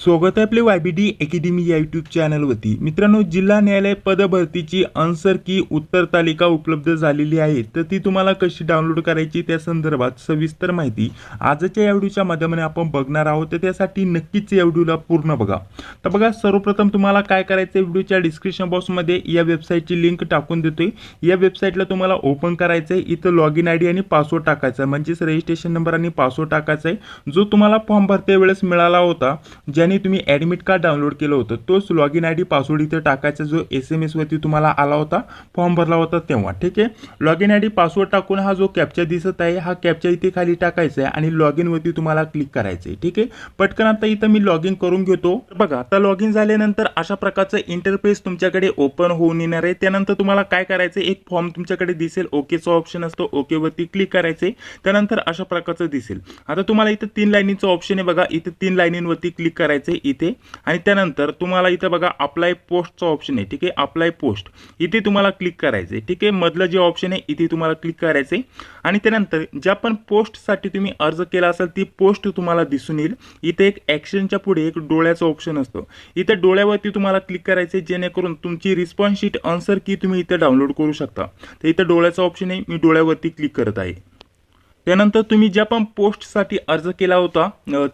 स्वागत आहे आपले वायबीडी अकॅडमी या यूट्यूब चॅनलवरती मित्रांनो जिल्हा न्यायालय पदभरतीची आन्सर की उत्तर तालिका उपलब्ध झालेली आहे तर ती तुम्हाला कशी डाउनलोड करायची त्या संदर्भात सविस्तर माहिती आजच्या या व्हिडिओच्या माध्यमाने आपण बघणार आहोत. तर त्यासाठी नक्कीच या व्हिडिओला पूर्ण बघा. तर बघा सर्वप्रथम तुम्हाला काय करायचं आहे व्हिडिओच्या डिस्क्रिप्शन बॉक्समध्ये या वेबसाईटची लिंक टाकून देतोय. या वेबसाईटला तुम्हाला ओपन करायचं आहे. इथं लॉग इन आय डी आणि पासवर्ड टाकायचा आहे. म्हणजेच रजिस्ट्रेशन नंबर आणि पासवर्ड टाकायचा आहे. जो तुम्हाला फॉर्म भरते वेळेस मिळाला होता ज्या ज्याने तुम्ही ॲडमिट कार्ड डाउनलोड केलं होतं तोच log in I D password इथे टाकायचा जो एस एम एसवरती तुम्हाला आला होता फॉर्म भरला होता तेव्हा ठीक आहे? Log in I D password टाकून हा जो कॅप्चा दिसत आहे हा कॅप्चा इथे खाली टाकायचा आहे आणि लॉग इनवरती तुम्हाला क्लिक करायचं आहे ठीक आहे? पटकन आता इथं मी लॉग इन करून घेतो. बघा आता लॉग इन झाल्यानंतर अशा प्रकारचं इंटरफेस तुमच्याकडे ओपन होऊन येणार आहे. त्यानंतर तुम्हाला काय करायचं एक फॉर्म तुमच्याकडे दिसेल ओकेचा ऑप्शन असतो ओकेवरती क्लिक करायचे त्यानंतर अशा प्रकारचं दिसेल. आता तुम्हाला इथं तीन लाईनीचं ऑप्शन आहे बघा. इथं तीन लाईनींवरती क्लिक करायचं आहे इथे. आणि त्यानंतर तुम्हाला इथं बघा अप्लाय पोस्टचं ऑप्शन आहे. ठीक आहे? अप्लाय पोस्ट इथे तुम्हाला क्लिक करायचं आहे ठीक आहे? मधलं जे ऑप्शन आहे इथे तुम्हाला क्लिक करायचं आहे आणि त्यानंतर ज्या पण पोस्टसाठी तुम्ही अर्ज केला असेल ती पोस्ट तुम्हाला दिसून येईल. इथे एक ॲक्शनच्या पुढे एक डोळ्याचं ऑप्शन असतं. इथं डोळ्यावरती तुम्हाला क्लिक करायचं आहे जेणेकरून तुमची रिस्पॉन्स शीट आन्सर की तुम्ही इथे डाउनलोड करू शकता. तर इथं डोळ्याचं ऑप्शन आहे. मी डोळ्यावरती क्लिक करत आहे. त्यानंतर तुम्ही ज्या पण पोस्टसाठी अर्ज केला होता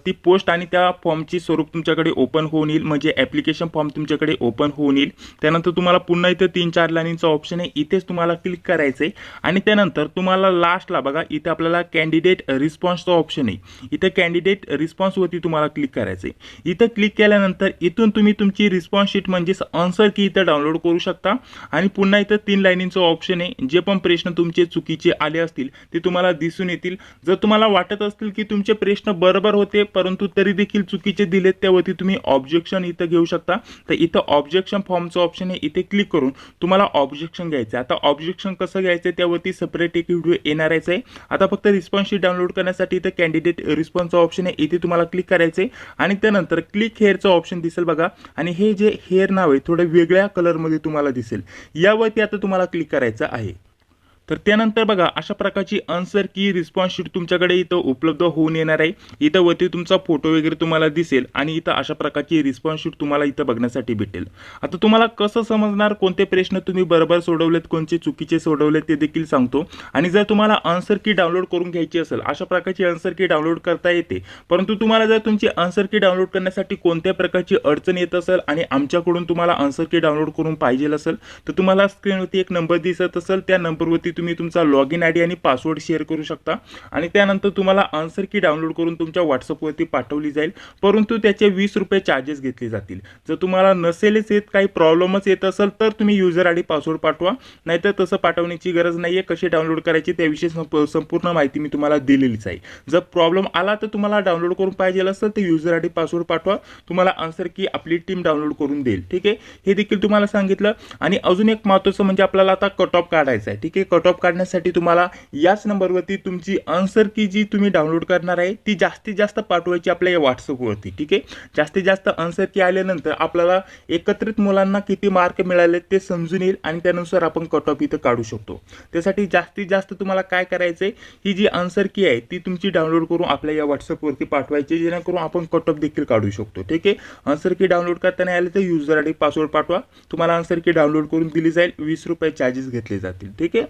ती पोस्ट आणि त्या फॉर्मची स्वरूप तुमच्याकडे ओपन होऊन येईल. म्हणजे ॲप्लिकेशन फॉर्म तुमच्याकडे ओपन होऊन येईल. त्यानंतर तुम्हाला पुन्हा इथं तीन चार लाईनीचा ऑप्शन आहे. इथेच तुम्हाला क्लिक करायचं आहे आणि त्यानंतर तुम्हाला लास्टला बघा इथे आपल्याला कॅन्डिडेट रिस्पॉन्सचा ऑप्शन आहे. इथे कॅन्डिडेट रिस्पॉन्सवरती तुम्हाला क्लिक करायचं आहे इथं क्लिक केल्यानंतर इथून तुम्ही तुमची रिस्पॉन्स शीट म्हणजेच आन्सर की इथं डाउनलोड करू शकता. आणि पुन्हा इथं तीन लाईनींचं ऑप्शन आहे. जे पण प्रश्न तुमचे चुकीचे आले असतील ते तुम्हाला दिसून येतील. जर तुम्हाला वाटत असतील की तुमचे प्रश्न बरोबर होते परंतु तरी देखील चुकीचे दिलेत त्यावरती तुम्ही ऑब्जेक्शन इथं घेऊ शकता. तर इथं ऑब्जेक्शन फॉर्मचं ऑप्शन आहे. इथे क्लिक करून तुम्हाला ऑब्जेक्शन घ्यायचं आहे आता ऑब्जेक्शन कसं घ्यायचं आहे त्यावरती सेपरेट एक व्हिडिओ येणारच आहे. आता फक्त रिस्पॉन्स शीट डाउनलोड करण्यासाठी इथं कॅन्डिडेट रिस्पॉन्सचं ऑप्शन आहे. इथे तुम्हाला क्लिक करायचं आहे आणि त्यानंतर क्लिक हेअरचं ऑप्शन दिसेल बघा. आणि हे जे हेअर नाव आहे थोडं वेगळ्या कलरमध्ये तुम्हाला दिसेल. यावरती आता तुम्हाला क्लिक करायचं आहे. तर त्यानंतर बघा अशा प्रकारची आन्सर की रिस्पॉन्स शीट तुमच्याकडे इथं उपलब्ध होऊन येणार आहे. इथं वरती तुमचा फोटो वगैरे तुम्हाला दिसेल आणि इथं अशा प्रकारची रिस्पॉन्स शीट तुम्हाला इथं बघण्यासाठी भेटेल. आता तुम्हाला कसं समजणार कोणते प्रश्न तुम्ही बरोबर सोडवलेत कोणते चुकीचे सोडवलेत ते देखील सांगतो. आणि जर तुम्हाला आन्सर की डाउनलोड करून घ्यायची असेल अशा प्रकारची आन्सर की डाउनलोड करता येते. परंतु तुम्हाला जर तुमची आन्सर की डाउनलोड करण्यासाठी कोणत्या प्रकारची अडचण येत असेल आणि आमच्याकडून तुम्हाला आन्सर की डाउनलोड करून पाहिजे असेल तर तुम्हाला स्क्रीनवरती एक नंबर दिसत असेल. त्या नंबरवरती तुम्ही तुमचा लॉग इन आय डी आणि पासवर्ड शेअर करू शकता. आणि त्यानंतर तुम्हाला आन्सर की डाउनलोड करून तुमच्या व्हॉट्सअपवरती पाठवली जाईल. परंतु त्याचे वीस रुपये चार्जेस घेतले जातील. जर तुम्हाला नसेलच येत काही प्रॉब्लेमच येत असेल तर तुम्ही युजर आय डी पासवर्ड पाठवा. नाहीतर तसं पाठवण्याची गरज नाही आहे कशी डाउनलोड करायची त्याविषयी संप संपूर्ण माहिती मी तुम्हाला दिलेलीच आहे. जर प्रॉब्लेम आला तर तुम्हाला डाउनलोड करून पाहिजे असेल तर युजर आय डी पासवर्ड पाठवा. तुम्हाला आन्सर की आपली टीम डाउनलोड करून देईल. ठीक आहे? हे देखील तुम्हाला सांगितलं. आणि अजून एक महत्त्वाचं म्हणजे आपल्याला आता कट ऑफ काढायचं आहे. ठीक आहे? कट ऑफ काढण्यासाठी तुम्हाला याच नंबरवरती तुमची आन्सर की जी तुम्ही डाउनलोड करणार आहे ती जास्तीत जास्त पाठवायची आपल्या या व्हॉट्सअपवरती ठीक आहे? जास्तीत जास्त आन्सर की आल्यानंतर आपल्याला एकत्रित मुलांना किती मार्क मिळाले ते समजून येईल आणि त्यानुसार आपण कट ऑफ इथं काढू शकतो. त्यासाठी जास्तीत जास्त तुम्हाला काय करायचं आहे ही जी आन्सर की आहे ती तुमची डाउनलोड करून आपल्या या व्हॉट्सअपवरती पाठवायची जेणेकरून आपण कट ऑफ देखील काढू शकतो ठीक आहे? आन्सर की डाउनलोड करताना आले तर युजर आय डी पासवर्ड पाठवा. तुम्हाला आन्सर की डाउनलोड करून दिली जाईल वीस रुपये चार्जेस घेतले जातील ठीक आहे?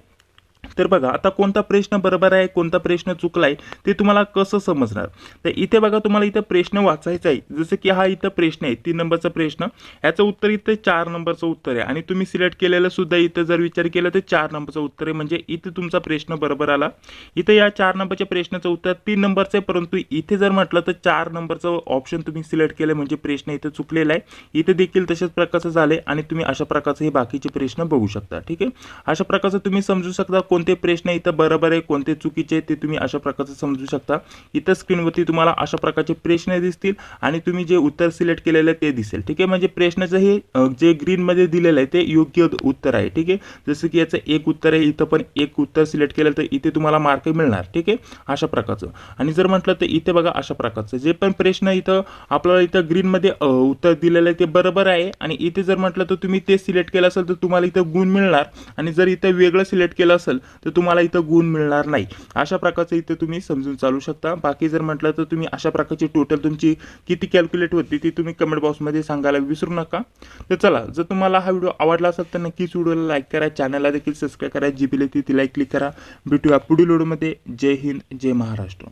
तर बघा आता कोणता प्रश्न बरोबर आहे कोणता प्रश्न चुकला आहे ते तुम्हाला कसं समजणार? तर इथे बघा तुम्हाला इथं प्रश्न वाचायचा आहे. जसं की हा इथं प्रश्न आहे तीन नंबरचा प्रश्न. याचं उत्तर इथं चार नंबरचं उत्तर आहे. आणि तुम्ही सिलेक्ट केलेलं सुद्धा इथं जर विचार केला तर चार नंबरचं उत्तर आहे. म्हणजे इथे तुमचा प्रश्न बरोबर आला. इथं या चार नंबरच्या प्रश्नाचं उत्तर तीन नंबरचं आहे. परंतु इथे जर म्हटलं तर चार नंबरचं ऑप्शन तुम्ही सिलेक्ट केलं म्हणजे प्रश्न इथं चुकलेला आहे. इथे देखील तशाच प्रकारचं झाले आणि तुम्ही अशा प्रकारचे हे बाकीचे प्रश्न बघू शकता. ठीक आहे? अशा प्रकारचं तुम्ही समजू शकता कोणते प्रश्न इथं बरोबर आहे कोणते चुकीचे आहे ते तुम्ही अशा प्रकारचं समजू शकता. इथं स्क्रीनवरती तुम्हाला अशा प्रकारचे प्रश्न दिसतील आणि तुम्ही जे उत्तर सिलेक्ट केलेलं आहे ते दिसेल. ठीक आहे? म्हणजे प्रश्नाचं हे जे ग्रीनमध्ये दिलेलं आहे ते योग्य उत्तर आहे. ठीक आहे? जसं की याचं एक उत्तर आहे इथं पण एक उत्तर सिलेक्ट केलं तर इथे तुम्हाला मार्क मिळणार. ठीक आहे? अशा प्रकारचं. आणि जर म्हटलं तर इथे बघा अशा प्रकारचं. जे पण प्रश्न इथं आपल्याला इथं ग्रीनमध्ये उत्तर दिलेलं आहे ते बरोबर आहे. आणि इथे जर म्हटलं तर तुम्ही ते सिलेक्ट केलं असेल तर तुम्हाला इथं गुण मिळणार. आणि जर इथं वेगळं सिलेक्ट केलं असेल तर तुम्हाला इथं गुण मिळणार नाही. अशा प्रकारचं इथं तुम्ही समजून चालू शकता. बाकी जर म्हटलं तर तुम्ही अशा प्रकारची टोटल तुमची किती कॅल्क्युलेट होती ती तुम्ही कमेंट बॉक्समध्ये सांगायला विसरू नका. तर चला जर तुम्हाला हा व्हिडिओ आवडला असेल तर नक्कीच व्हिडिओला लाईक करा. चॅनलला देखील सबस्क्राईब करा. जी बिल ती लाईक क्लिक करा. भेटूया पुढील व्हिडिओमध्ये जय हिंद जय महाराष्ट्र.